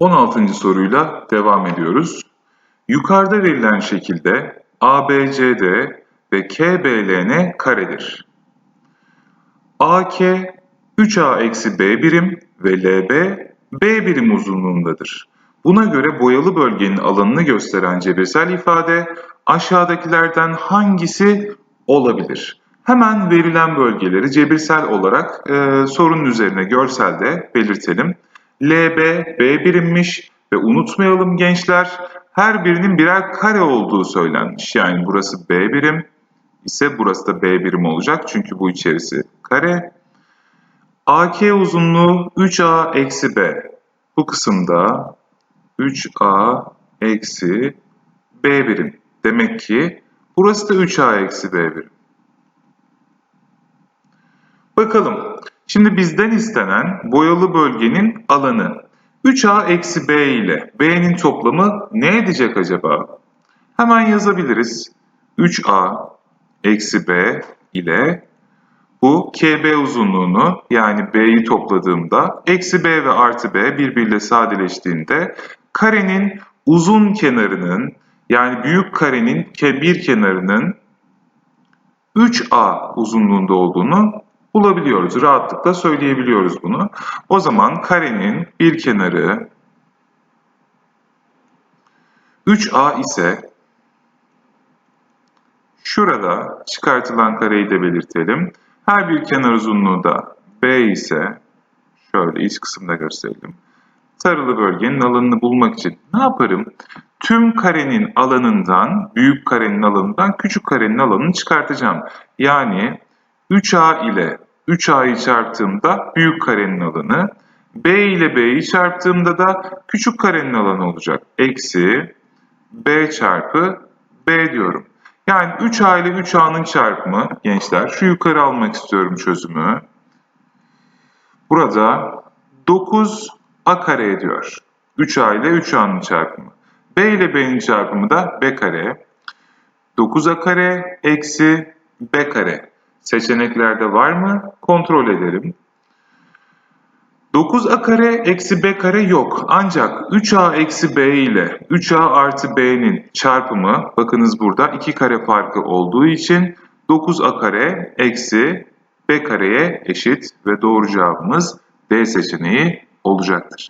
16. soruyla devam ediyoruz. Yukarıda verilen şekilde ABCD ve KBLN karedir. AK 3A eksi B birim ve LB B birim uzunluğundadır. Buna göre boyalı bölgenin alanını gösteren cebirsel ifade aşağıdakilerden hangisi olabilir? Hemen verilen bölgeleri cebirsel olarak e, sorunun üzerine görselde belirtelim. LB B birimmiş ve unutmayalım gençler her birinin birer kare olduğu söylenmiş. Yani burası B birim ise burası da B birim olacak çünkü bu içerisi kare. AK uzunluğu 3A eksi B. Bu kısımda 3A eksi B birim. Demek ki burası da 3A eksi B birim. Bakalım. Şimdi bizden istenen boyalı bölgenin alanı. 3A eksi B ile B'nin toplamı ne edecek acaba? Hemen yazabiliriz. 3A eksi B ile bu KB uzunluğunu yani B'yi topladığımda eksi B ve artı B birbiriyle sadeleştiğinde karenin uzun kenarının yani büyük karenin bir kenarının 3A uzunluğunda olduğunu bulabiliyoruz. Rahatlıkla söyleyebiliyoruz bunu. O zaman karenin bir kenarı 3A ise şurada çıkartılan kareyi de belirtelim. Her bir kenar uzunluğu da B ise şöyle iç kısımda gösterelim. Sarılı bölgenin alanını bulmak için ne yaparım? Tüm karenin alanından, büyük karenin alanından küçük karenin alanını çıkartacağım. Yani 3A ile 3A'yı çarptığımda büyük karenin alanı, B ile B'yi çarptığımda da küçük karenin alanı olacak. Eksi B çarpı B diyorum. Yani 3A ile 3A'nın çarpımı gençler. Şu yukarı almak istiyorum çözümü. Burada 9A kare ediyor. 3A ile 3A'nın çarpımı. B ile B'nin çarpımı da B kare. 9A kare eksi B kare. Seçeneklerde var mı? Kontrol edelim. 9a kare eksi b kare yok. Ancak 3a eksi b ile 3a artı b'nin çarpımı bakınız burada 2 kare farkı olduğu için 9a kare eksi b kareye eşit ve doğru cevabımız D seçeneği olacaktır.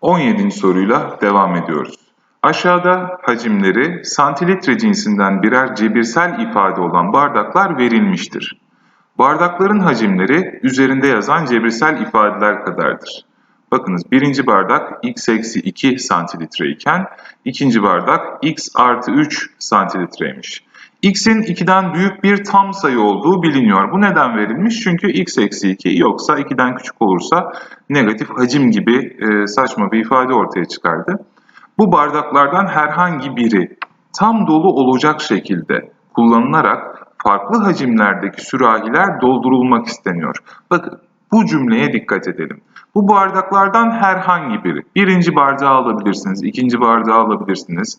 17. soruyla devam ediyoruz. Aşağıda hacimleri santilitre cinsinden birer cebirsel ifade olan bardaklar verilmiştir. Bardakların hacimleri üzerinde yazan cebirsel ifadeler kadardır. Bakınız birinci bardak x eksi 2 santilitre iken ikinci bardak x artı 3 santilitreymiş. x'in 2'den büyük bir tam sayı olduğu biliniyor. Bu neden verilmiş? Çünkü x eksi 2 yoksa 2'den küçük olursa negatif hacim gibi e, saçma bir ifade ortaya çıkardı. Bu bardaklardan herhangi biri tam dolu olacak şekilde kullanılarak farklı hacimlerdeki sürahiler doldurulmak isteniyor. Bakın bu cümleye dikkat edelim. Bu bardaklardan herhangi biri. Birinci bardağı alabilirsiniz, ikinci bardağı alabilirsiniz.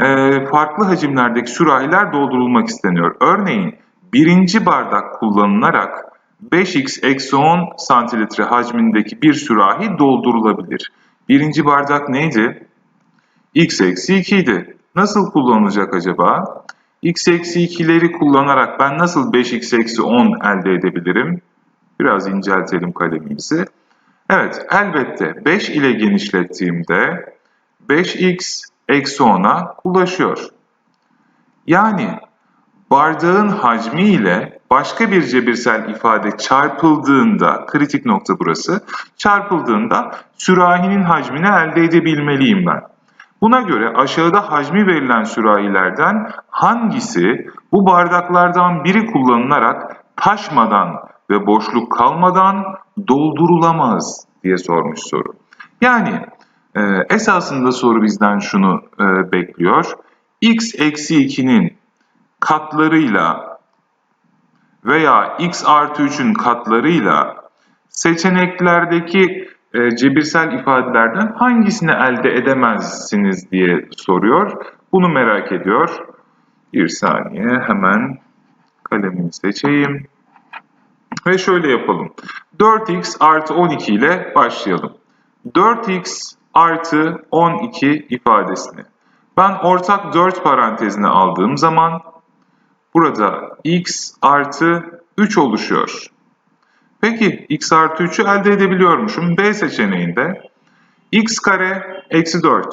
Ee, farklı hacimlerdeki sürahiler doldurulmak isteniyor. Örneğin birinci bardak kullanılarak 5x eksi 10 santimetre hacmindeki bir sürahi doldurulabilir. Birinci bardak neydi? X eksi 2 idi. Nasıl kullanılacak acaba? x eksi 2'leri kullanarak ben nasıl 5x eksi 10 elde edebilirim? Biraz inceltelim kalemimizi. Evet elbette 5 ile genişlettiğimde 5x eksi 10'a ulaşıyor. Yani bardağın hacmi ile başka bir cebirsel ifade çarpıldığında, kritik nokta burası, çarpıldığında sürahinin hacmini elde edebilmeliyim ben. Buna göre aşağıda hacmi verilen sürahilerden hangisi bu bardaklardan biri kullanılarak taşmadan ve boşluk kalmadan doldurulamaz diye sormuş soru. Yani e, esasında soru bizden şunu e, bekliyor. x eksi 2'nin katlarıyla veya x artı 3'ün katlarıyla seçeneklerdeki e, cebirsel ifadelerden hangisini elde edemezsiniz diye soruyor. Bunu merak ediyor. Bir saniye hemen kalemimi seçeyim. Ve şöyle yapalım. 4x artı 12 ile başlayalım. 4x artı 12 ifadesini. Ben ortak 4 parantezine aldığım zaman burada x artı 3 oluşuyor. Peki x artı 3'ü elde edebiliyormuşum. B seçeneğinde x kare eksi 4.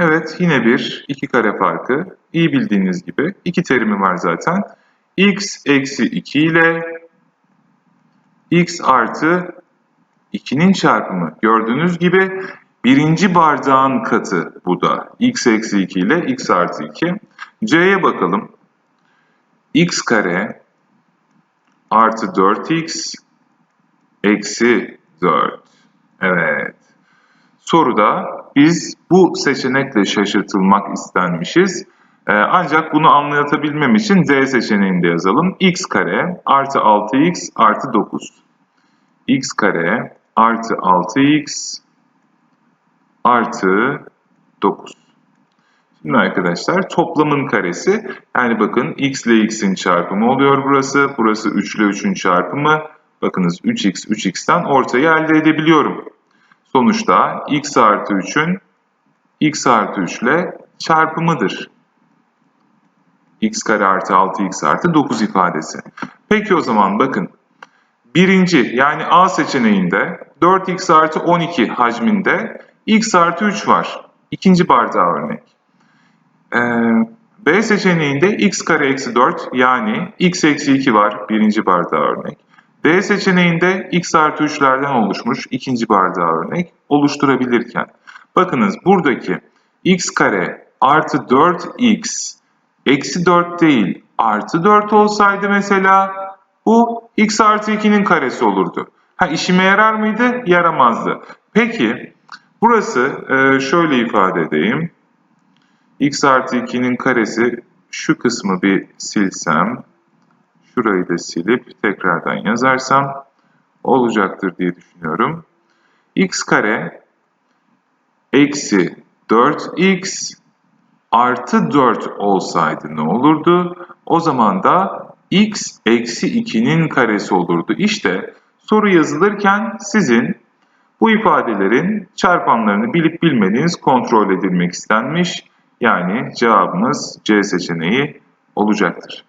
Evet yine bir 2 kare farkı. İyi bildiğiniz gibi iki terimi var zaten. x eksi 2 ile x artı 2'nin çarpımı. Gördüğünüz gibi birinci bardağın katı bu da. x eksi 2 ile x artı 2. c'ye bakalım. x kare artı 4x eksi 4. Evet. Soruda biz bu seçenekle şaşırtılmak istenmişiz. Ee, ancak bunu anlatabilmem için D seçeneğinde yazalım. x kare artı 6x artı 9. x kare artı 6x artı 9. Şimdi arkadaşlar toplamın karesi yani bakın x ile x'in çarpımı oluyor burası. Burası 3 ile 3'ün çarpımı. Bakınız 3x 3x'ten ortayı elde edebiliyorum. Sonuçta x artı 3'ün x artı 3 ile çarpımıdır. x kare artı 6x artı 9 ifadesi. Peki o zaman bakın birinci yani A seçeneğinde 4x artı 12 hacminde x artı 3 var. İkinci bardağı örnek. Ee, B seçeneğinde x kare eksi 4 yani x eksi 2 var birinci bardağı örnek. D seçeneğinde x artı 3'lerden oluşmuş ikinci bardağı örnek oluşturabilirken. Bakınız buradaki x kare artı 4x eksi 4 değil artı 4 olsaydı mesela bu x artı 2'nin karesi olurdu. Ha işime yarar mıydı? Yaramazdı. Peki burası e, şöyle ifade edeyim. X artı 2'nin karesi şu kısmı bir silsem şurayı da silip tekrardan yazarsam olacaktır diye düşünüyorum. x kare eksi 4x artı 4 olsaydı ne olurdu? O zaman da x eksi 2'nin karesi olurdu. İşte soru yazılırken sizin bu ifadelerin çarpanlarını bilip bilmediğiniz kontrol edilmek istenmiş. Yani cevabımız C seçeneği olacaktır.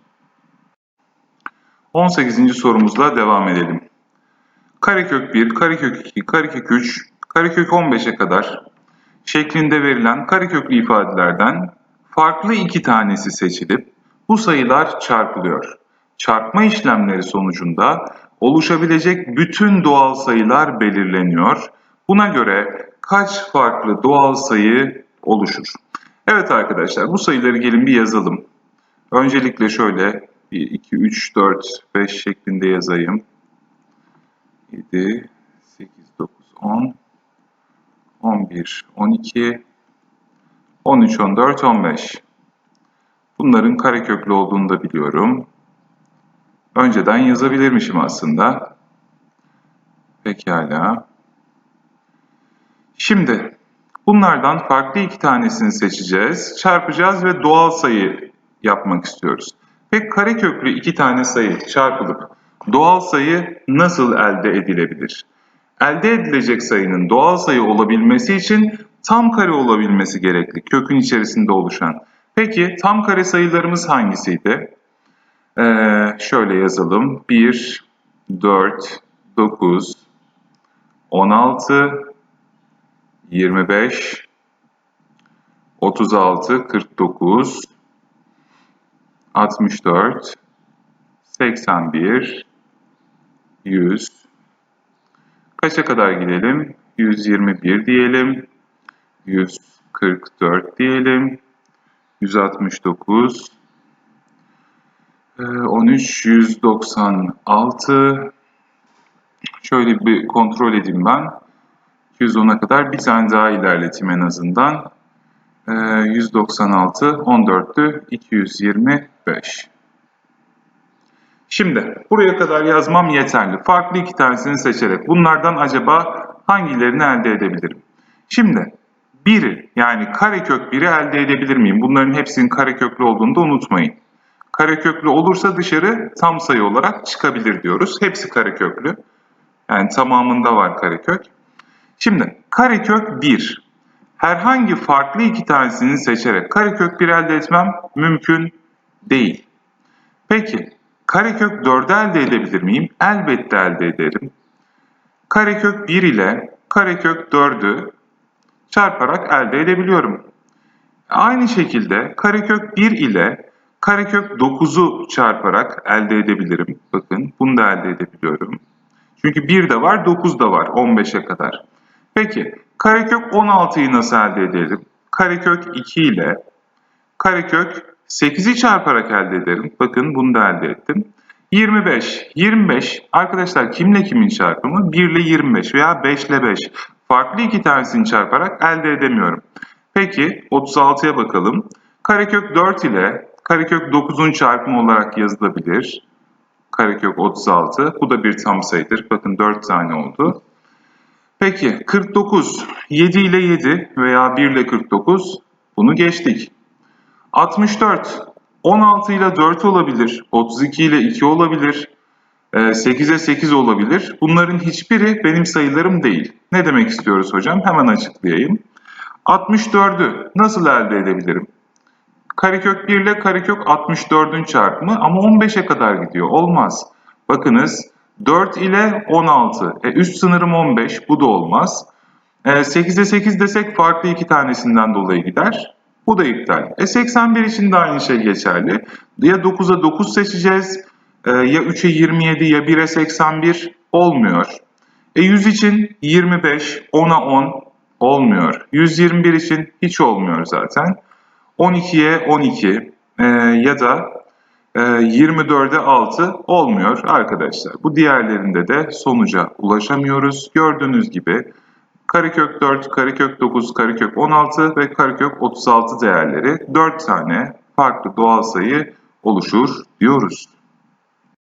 18. sorumuzla devam edelim. Karekök 1, karekök 2, karekök 3, karekök 15'e kadar şeklinde verilen kareköklü ifadelerden farklı iki tanesi seçilip bu sayılar çarpılıyor. Çarpma işlemleri sonucunda oluşabilecek bütün doğal sayılar belirleniyor. Buna göre kaç farklı doğal sayı oluşur? Evet arkadaşlar bu sayıları gelin bir yazalım. Öncelikle şöyle 1, 2, 3, 4, 5 şeklinde yazayım. 7, 8, 9, 10, 11, 12, 13, 14, 15. Bunların kareköklü olduğunu da biliyorum. Önceden yazabilirmişim aslında. Pekala. Şimdi bunlardan farklı iki tanesini seçeceğiz, çarpacağız ve doğal sayı yapmak istiyoruz. Peki kareköklü iki tane sayı çarpılıp doğal sayı nasıl elde edilebilir? Elde edilecek sayının doğal sayı olabilmesi için tam kare olabilmesi gerekli kökün içerisinde oluşan. Peki tam kare sayılarımız hangisiydi? Ee, şöyle yazalım. 1, 4, 9, 16, 25, 36, 49, 64, 81, 100. Kaça kadar gidelim? 121 diyelim. 144 diyelim. 169, 13, 196. Şöyle bir kontrol edeyim ben. 210'a kadar bir tane daha ilerleteyim en azından. 196, 14'tü, 225. Şimdi buraya kadar yazmam yeterli. Farklı iki tanesini seçerek bunlardan acaba hangilerini elde edebilirim? Şimdi biri yani karekök biri elde edebilir miyim? Bunların hepsinin kareköklü olduğunu da unutmayın. Kareköklü olursa dışarı tam sayı olarak çıkabilir diyoruz. Hepsi kareköklü. Yani tamamında var karekök. Şimdi karekök 1. Herhangi farklı iki tanesini seçerek karekök 1 elde etmem mümkün değil. Peki karekök 4'ü elde edebilir miyim? Elbette elde ederim. Karekök 1 ile karekök 4'ü çarparak elde edebiliyorum. Aynı şekilde karekök 1 ile karekök 9'u çarparak elde edebilirim. Bakın bunu da elde edebiliyorum. Çünkü 1 de var 9 da var 15'e kadar. Peki karekök 16'yı nasıl elde edelim? Karekök 2 ile karekök 8'i çarparak elde ederim. Bakın bunu da elde ettim. 25. 25 arkadaşlar kimle kimin çarpımı? 1 ile 25 veya 5 ile 5. Farklı iki tanesini çarparak elde edemiyorum. Peki 36'ya bakalım. Karekök 4 ile karekök 9'un çarpımı olarak yazılabilir. Karekök 36. Bu da bir tam sayıdır. Bakın 4 tane oldu. Peki 49. 7 ile 7 veya 1 ile 49. Bunu geçtik. 64. 16 ile 4 olabilir. 32 ile 2 olabilir. 8'e 8 olabilir. Bunların hiçbiri benim sayılarım değil. Ne demek istiyoruz hocam? Hemen açıklayayım. 64'ü nasıl elde edebilirim? Karekök 1 ile karekök 64'ün çarpımı ama 15'e kadar gidiyor. Olmaz. Bakınız 4 ile 16. E, üst sınırım 15. Bu da olmaz. E, 8'e 8 desek farklı iki tanesinden dolayı gider. Bu da iptal. E 81 için de aynı şey geçerli. Ya 9'a 9 seçeceğiz. E, ya 3'e 27 ya 1'e 81 olmuyor. E 100 için 25, 10'a 10 olmuyor. 121 için hiç olmuyor zaten. 12'ye 12 e, ya da 24'e 6 olmuyor arkadaşlar. Bu diğerlerinde de sonuca ulaşamıyoruz. Gördüğünüz gibi karekök 4, karekök 9, karekök 16 ve karekök 36 değerleri 4 tane farklı doğal sayı oluşur diyoruz.